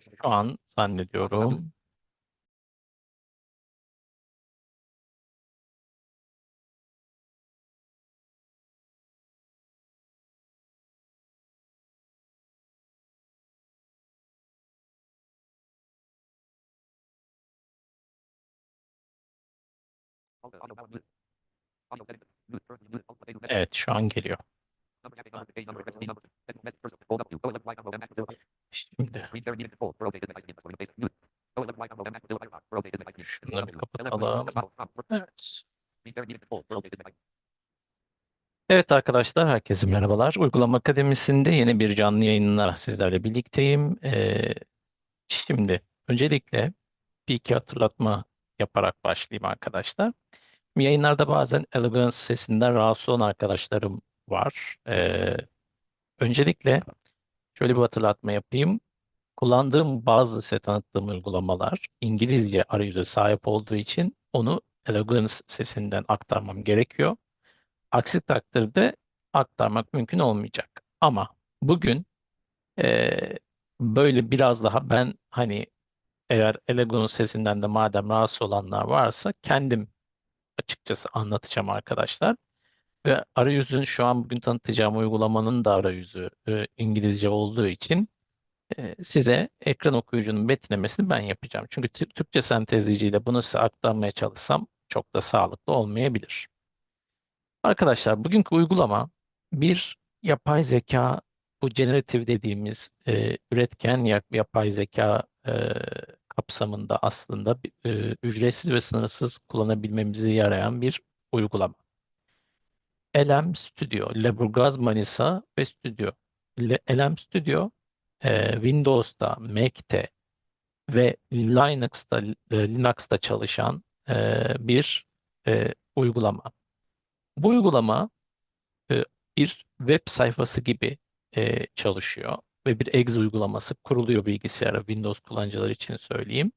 Şu an zannediyorum. Evet, şu an geliyor. Şimdi. Evet. Evet arkadaşlar, herkese merhabalar. Uygulama Akademisi'nde yeni bir canlı yayınla sizlerle birlikteyim. Ee, şimdi öncelikle bir iki hatırlatma yaparak başlayayım arkadaşlar. Yayınlarda bazen Elegance sesinden rahatsız olan arkadaşlarım var. Ee, öncelikle şöyle bir hatırlatma yapayım. Kullandığım bazı size tanıttığım uygulamalar İngilizce arayüze sahip olduğu için onu Elegance sesinden aktarmam gerekiyor. Aksi takdirde aktarmak mümkün olmayacak. Ama bugün eee, böyle biraz daha ben hani eğer Elego'nun sesinden de madem rahatsız olanlar varsa kendim açıkçası anlatacağım arkadaşlar. Ve arayüzün şu an bugün tanıtacağım uygulamanın da arayüzü e, İngilizce olduğu için e, size ekran okuyucunun betimlemesini ben yapacağım. Çünkü Tü- Türkçe sentezleyiciyle bunu size aktarmaya çalışsam çok da sağlıklı olmayabilir. Arkadaşlar bugünkü uygulama bir yapay zeka bu generatif dediğimiz e, üretken yap- yapay zeka e, kapsamında aslında e, ücretsiz ve sınırsız kullanabilmemizi yarayan bir uygulama. Elem Studio, Leburgaz Manisa ve Studio. Le- Elem Studio e, Windows'ta, Mac'te ve Linux'ta, e, Linux'ta çalışan e, bir e, uygulama. Bu uygulama e, bir web sayfası gibi e, çalışıyor ve bir exe uygulaması kuruluyor bilgisayara Windows kullanıcıları için söyleyeyim.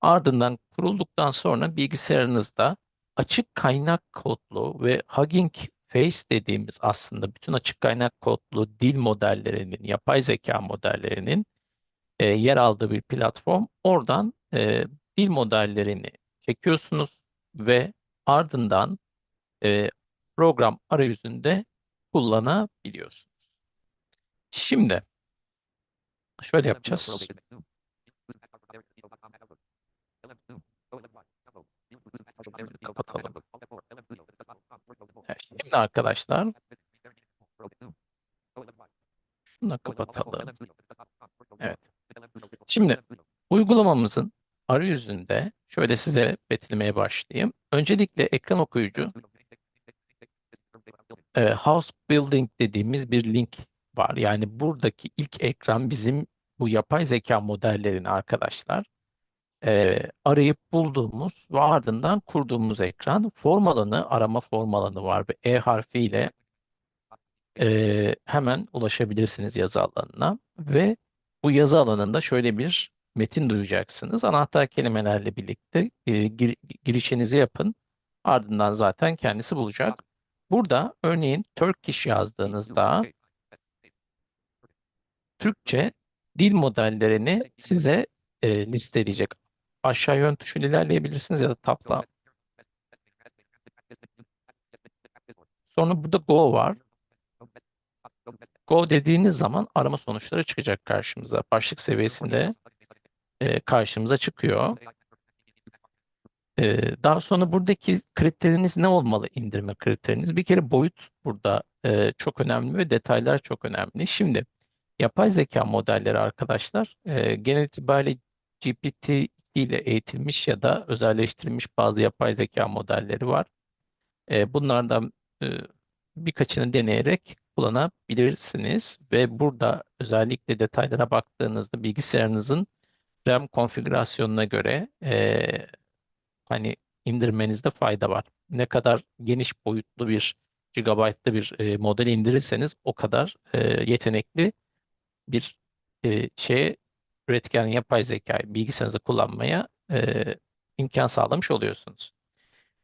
Ardından kurulduktan sonra bilgisayarınızda açık kaynak kodlu ve Hugging Face dediğimiz aslında bütün açık kaynak kodlu dil modellerinin, yapay zeka modellerinin e, yer aldığı bir platform. Oradan e, dil modellerini çekiyorsunuz ve ardından e, program arayüzünde kullanabiliyorsunuz. Şimdi şöyle yapacağız. Kapatalım. Şimdi arkadaşlar şunu da kapatalım. Evet. Şimdi uygulamamızın arayüzünde şöyle size betimlemeye başlayayım. Öncelikle ekran okuyucu e, house building dediğimiz bir link var. Yani buradaki ilk ekran bizim bu yapay zeka modellerini arkadaşlar e, arayıp bulduğumuz ve ardından kurduğumuz ekran. Form alanı, arama form alanı var ve E harfiyle e, hemen ulaşabilirsiniz yazı alanına ve bu yazı alanında şöyle bir metin duyacaksınız. Anahtar kelimelerle birlikte e, gir- girişinizi yapın. Ardından zaten kendisi bulacak. Burada örneğin Turkish yazdığınızda Türkçe dil modellerini size e, listeleyecek. Aşağı yön tuşuyla ilerleyebilirsiniz ya da tabla. Sonra burada Go var. Go dediğiniz zaman arama sonuçları çıkacak karşımıza. Başlık seviyesinde e, karşımıza çıkıyor. E, daha sonra buradaki kriteriniz ne olmalı indirme kriteriniz? Bir kere boyut burada e, çok önemli ve detaylar çok önemli. Şimdi yapay zeka modelleri arkadaşlar e, genel itibariyle GPT ile eğitilmiş ya da özelleştirilmiş bazı yapay zeka modelleri var. E, bunlardan e, birkaçını deneyerek kullanabilirsiniz ve burada özellikle detaylara baktığınızda bilgisayarınızın RAM konfigürasyonuna göre e, hani indirmenizde fayda var. Ne kadar geniş boyutlu bir gigabaytlı bir e, model indirirseniz o kadar e, yetenekli bir e, şeye üretken yapay zekayı bilgisayarınızda kullanmaya e, imkan sağlamış oluyorsunuz.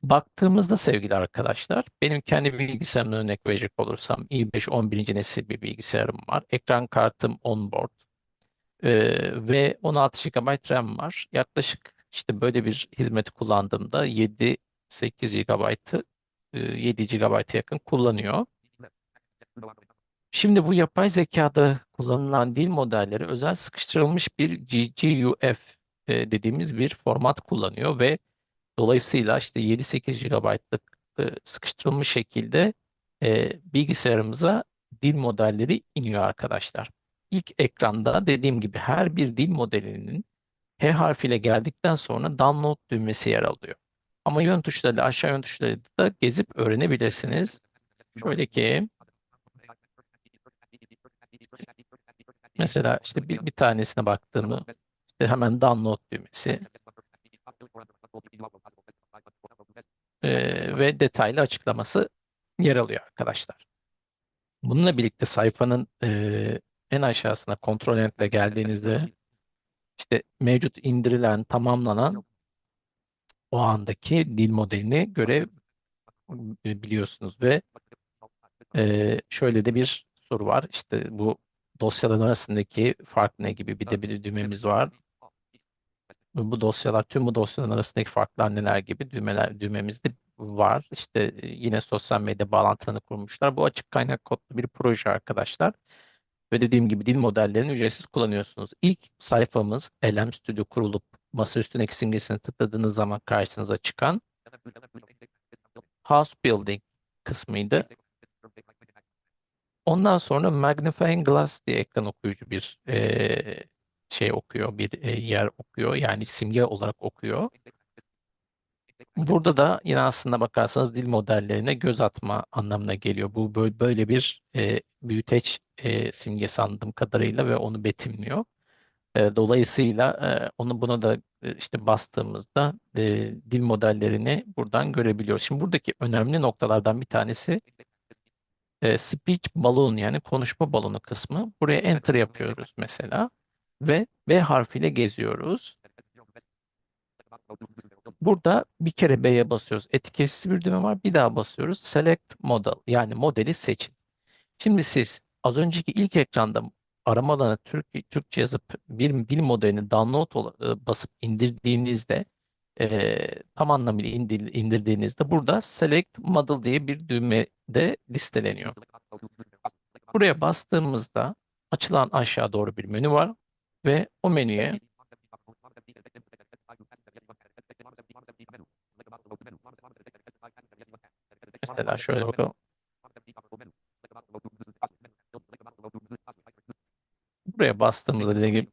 Baktığımızda sevgili arkadaşlar, benim kendi bilgisayarımdan örnek verecek olursam i5 11. nesil bir bilgisayarım var. Ekran kartım onboard. Ee, ve 16 GB RAM var. Yaklaşık işte böyle bir hizmeti kullandığımda 7-8 GB'ı 7 GB'a yakın kullanıyor. Şimdi bu yapay zekada kullanılan dil modelleri özel sıkıştırılmış bir GGUF e, dediğimiz bir format kullanıyor ve dolayısıyla işte 7-8 GB'lık e, sıkıştırılmış şekilde e, bilgisayarımıza dil modelleri iniyor arkadaşlar. İlk ekranda dediğim gibi her bir dil modelinin H harfiyle geldikten sonra download düğmesi yer alıyor. Ama yön tuşları, aşağı yön tuşları da gezip öğrenebilirsiniz. Şöyle ki mesela işte bir, bir tanesine baktığımı işte hemen download düğmesi e, ve detaylı açıklaması yer alıyor arkadaşlar. Bununla birlikte sayfanın e, en aşağısına kontrol entle geldiğinizde işte mevcut indirilen, tamamlanan o andaki dil modelini görebiliyorsunuz ve e, şöyle de bir soru var. İşte bu dosyaların arasındaki fark ne gibi bir de bir düğmemiz var. Bu dosyalar, tüm bu dosyaların arasındaki farklar neler gibi düğmeler, düğmemiz de var. İşte e, yine sosyal medya bağlantılarını kurmuşlar. Bu açık kaynak kodlu bir proje arkadaşlar. Ve dediğim gibi dil modellerini ücretsiz kullanıyorsunuz. İlk sayfamız LM Studio kurulup masa üstündeki simgesini tıkladığınız zaman karşınıza çıkan House Building kısmıydı. Ondan sonra Magnifying Glass diye ekran okuyucu bir e, şey okuyor, bir e, yer okuyor. Yani simge olarak okuyor. Burada da yine aslında bakarsanız dil modellerine göz atma anlamına geliyor. Bu böyle, bir e, büyüteç e, simgesi anladığım kadarıyla ve onu betimliyor. E, dolayısıyla e, onu buna da e, işte bastığımızda e, dil modellerini buradan görebiliyoruz. Şimdi buradaki önemli noktalardan bir tanesi e, speech balloon yani konuşma balonu kısmı. Buraya enter yapıyoruz mesela ve B harfiyle geziyoruz. Burada bir kere B'ye basıyoruz. Etiketsiz bir düğme var. Bir daha basıyoruz. Select Model yani modeli seçin. Şimdi siz az önceki ilk ekranda aramalarına Türk, Türkçe yazıp bir dil modelini download ol- basıp indirdiğinizde e, tam anlamıyla indir, indirdiğinizde burada Select Model diye bir düğme de listeleniyor. Buraya bastığımızda açılan aşağı doğru bir menü var ve o menüye mesela şöyle bakalım. Buraya bastığımızda dediğim gibi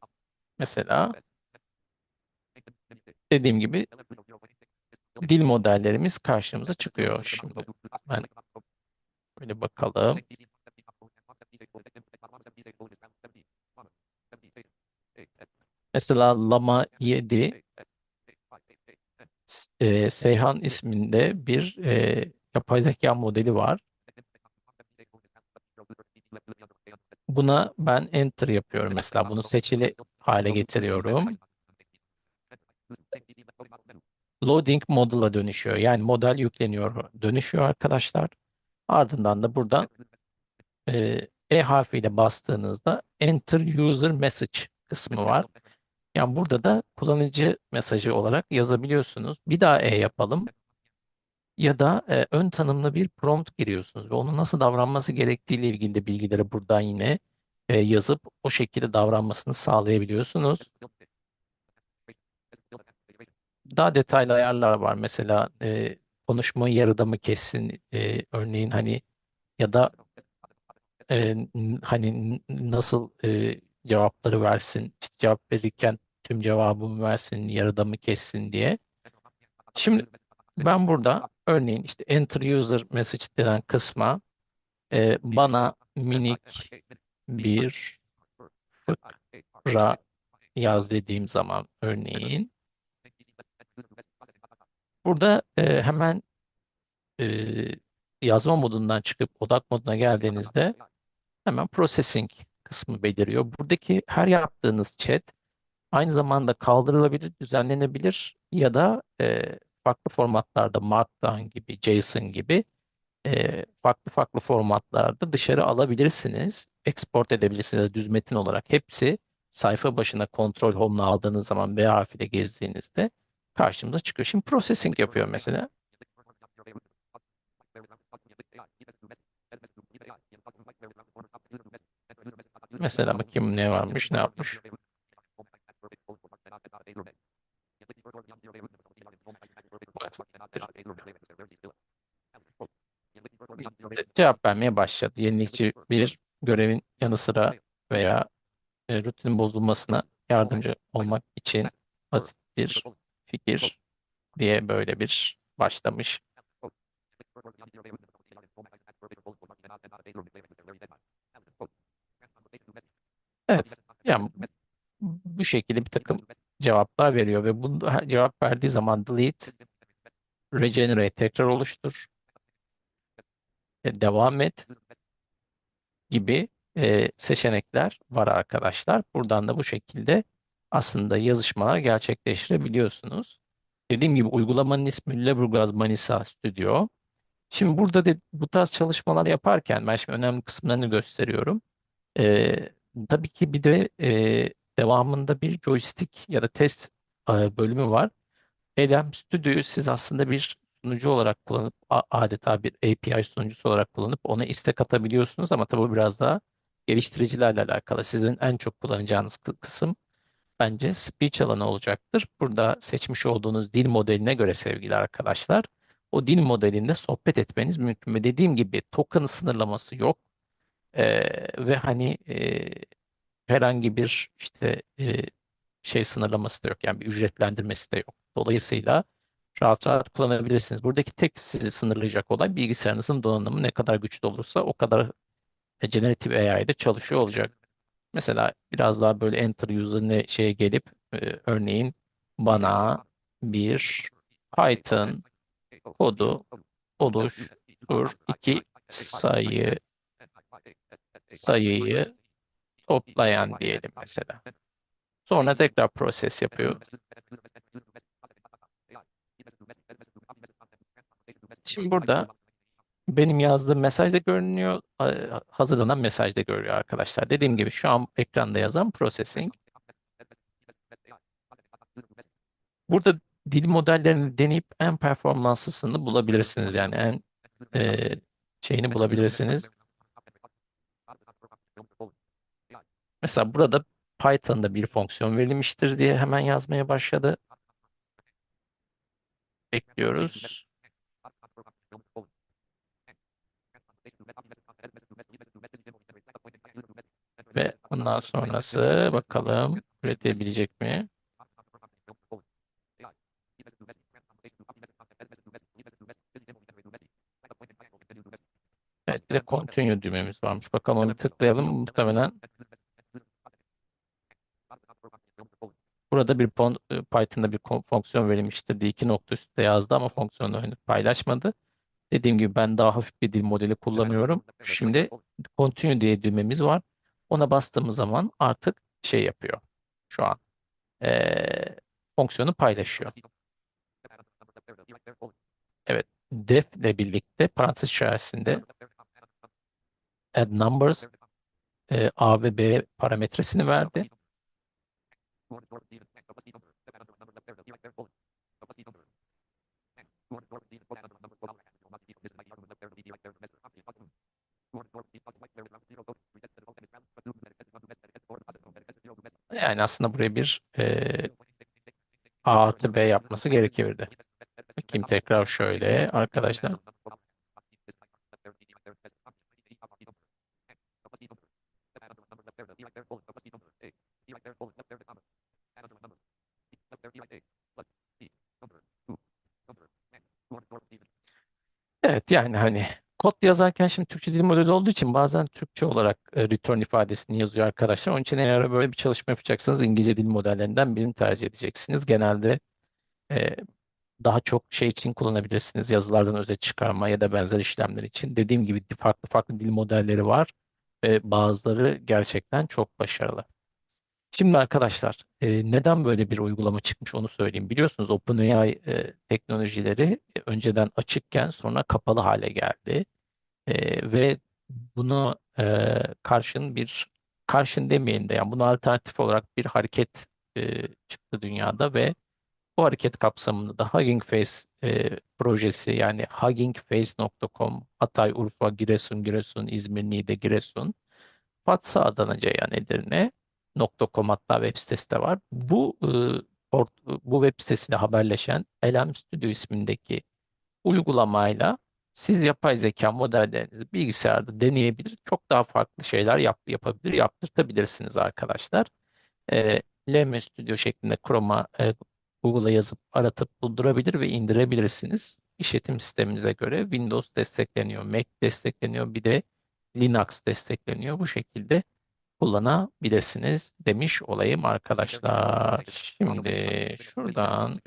mesela dediğim gibi dil modellerimiz karşımıza çıkıyor. Şimdi ben böyle bakalım. Mesela Lama 7 e, Seyhan isminde bir e, yapay zeka modeli var. Buna ben enter yapıyorum mesela. Bunu seçili hale getiriyorum. Loading model'a dönüşüyor. Yani model yükleniyor, dönüşüyor arkadaşlar. Ardından da burada e, E harfiyle bastığınızda Enter User Message kısmı var. Yani burada da kullanıcı mesajı olarak yazabiliyorsunuz. Bir daha E yapalım. Ya da e, ön tanımlı bir prompt giriyorsunuz ve onun nasıl davranması gerektiğiyle ilgili de bilgileri buradan yine e, yazıp o şekilde davranmasını sağlayabiliyorsunuz. Daha detaylı ayarlar var. Mesela e, konuşmayı yarıda mı kessin? E, örneğin hani ya da e, hani nasıl e, cevapları versin? İşte cevap verirken tüm cevabımı versin, yarıda mı kessin diye. Şimdi ben burada örneğin işte enter user message denen kısma e, bana minik bir fıkra yaz dediğim zaman örneğin burada e, hemen e, yazma modundan çıkıp odak moduna geldiğinizde hemen processing kısmı beliriyor. Buradaki her yaptığınız chat aynı zamanda kaldırılabilir, düzenlenebilir ya da e, farklı formatlarda Markdown gibi, JSON gibi e, farklı farklı formatlarda dışarı alabilirsiniz. Export edebilirsiniz düz metin olarak. Hepsi sayfa başına kontrol home'la aldığınız zaman V harfiyle gezdiğinizde karşımıza çıkıyor. Şimdi processing yapıyor mesela. Mesela bakayım ne varmış, ne yapmış. Cevap vermeye başladı. Yenilikçi bir görevin yanı sıra veya e, rutinin bozulmasına yardımcı olmak için basit bir fikir diye böyle bir başlamış. Evet, yani bu şekilde bir takım cevaplar veriyor ve bu cevap verdiği zaman delete, regenerate tekrar oluştur, devam et gibi seçenekler var arkadaşlar. Buradan da bu şekilde aslında yazışmalar gerçekleştirebiliyorsunuz. Dediğim gibi uygulamanın ismi Leburgaz Manisa Studio. Şimdi burada de, bu tarz çalışmalar yaparken ben şimdi önemli kısımlarını gösteriyorum. Ee, tabii ki bir de e, devamında bir joystick ya da test e, bölümü var. Elem Studio'yu siz aslında bir sunucu olarak kullanıp adeta bir API sunucusu olarak kullanıp ona istek atabiliyorsunuz ama tabii biraz daha geliştiricilerle alakalı. Sizin en çok kullanacağınız kı- kısım bence speech alanı olacaktır. Burada seçmiş olduğunuz dil modeline göre sevgili arkadaşlar, o dil modelinde sohbet etmeniz mümkün. Ve dediğim gibi token sınırlaması yok. Ee, ve hani e, herhangi bir işte e, şey sınırlaması da yok. Yani bir ücretlendirmesi de yok. Dolayısıyla rahat rahat kullanabilirsiniz. Buradaki tek sizi sınırlayacak olay bilgisayarınızın donanımı ne kadar güçlü olursa o kadar Generative AI'de çalışıyor olacak. Mesela biraz daha böyle enter user'ine şeye gelip e, örneğin bana bir Python kodu oluştur iki sayı sayıyı toplayan diyelim mesela. Sonra tekrar proses yapıyor. Şimdi burada benim yazdığım mesaj da görünüyor, hazırlanan mesaj da görüyor arkadaşlar. Dediğim gibi şu an ekranda yazan processing. Burada dil modellerini deneyip en performanslısını bulabilirsiniz. Yani en e, şeyini bulabilirsiniz. Mesela burada Python'da bir fonksiyon verilmiştir diye hemen yazmaya başladı. Bekliyoruz. Ondan sonrası bakalım üretebilecek mi? Evet bir de continue düğmemiz varmış. Bakalım onu tıklayalım. Muhtemelen burada bir e, Python'da bir fonksiyon verilmiştir diye iki nokta üstte yazdı ama fonksiyonu henüz paylaşmadı. Dediğim gibi ben daha hafif bir dil modeli kullanıyorum. Şimdi continue diye düğmemiz var. Ona bastığımız zaman artık şey yapıyor. Şu an eee, fonksiyonu paylaşıyor. Evet, def ile birlikte parantez içerisinde add numbers e, A ve B parametresini verdi. Yani aslında buraya bir e, A artı B yapması gerekirdi. Bakayım tekrar şöyle arkadaşlar. Evet yani hani kod yazarken şimdi Türkçe dil modeli olduğu için bazen Türkçe olarak e, return ifadesini yazıyor arkadaşlar. Onun için eğer böyle bir çalışma yapacaksanız İngilizce dil modellerinden birini tercih edeceksiniz. Genelde e, daha çok şey için kullanabilirsiniz. Yazılardan özet çıkarma ya da benzer işlemler için. Dediğim gibi farklı farklı dil modelleri var ve bazıları gerçekten çok başarılı. Şimdi arkadaşlar e, neden böyle bir uygulama çıkmış onu söyleyeyim. Biliyorsunuz OpenAI e, teknolojileri e, önceden açıkken sonra kapalı hale geldi. E, ve buna e, karşın bir karşın demeyelim de yani buna alternatif olarak bir hareket e, çıktı dünyada ve bu hareket kapsamında da Hugging Face e, projesi yani huggingface.com Hatay, Urfa, Giresun, Giresun, İzmir, Niğde, Giresun, Fatsa, Adana, Ceyhan, Edirne .com hatta web sitesi de var. Bu e, port- bu web sitesiyle haberleşen Elem Studio ismindeki uygulamayla siz yapay zeka modellerinizi bilgisayarda deneyebilir, çok daha farklı şeyler yap, yapabilir, yaptırtabilirsiniz arkadaşlar. E, LM Studio şeklinde Chrome'a, e, Google'a yazıp aratıp buldurabilir ve indirebilirsiniz. İşletim sisteminize göre Windows destekleniyor, Mac destekleniyor, bir de Linux destekleniyor. Bu şekilde kullanabilirsiniz demiş olayım arkadaşlar. Şimdi şuradan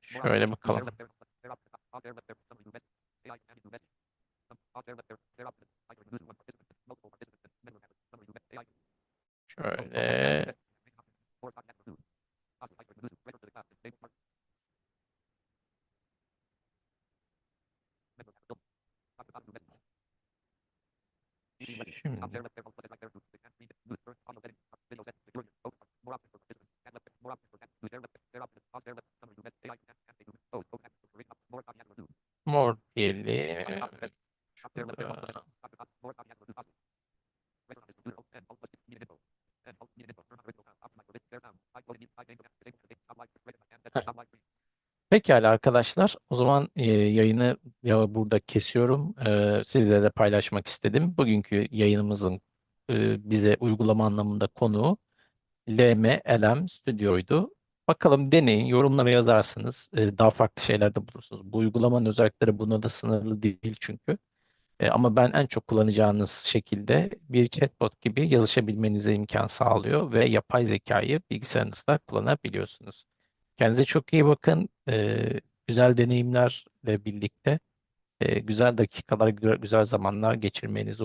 şöyle bakalım. Are there left there? Summary message. AI command new message. Um, are there left there? There option. I can listen one participant. Multiple participant. Memory method. Summary message. AI. Sure. Uh, 50 e, Pekala arkadaşlar. O zaman e, yayını ya burada kesiyorum. E, sizle de paylaşmak istedim. Bugünkü yayınımızın e, bize uygulama anlamında konuğu LM Elem Studio'ydu. Bakalım deneyin, yorumlara yazarsınız. E, daha farklı şeyler de bulursunuz. Bu uygulamanın özellikleri buna da sınırlı değil çünkü. E, ama ben en çok kullanacağınız şekilde bir chatbot gibi yazışabilmenize imkan sağlıyor ve yapay zekayı bilgisayarınızda kullanabiliyorsunuz. Kendinize çok iyi bakın. E, güzel deneyimlerle birlikte e, güzel dakikalar, güzel zamanlar geçirmenizi umuyorum.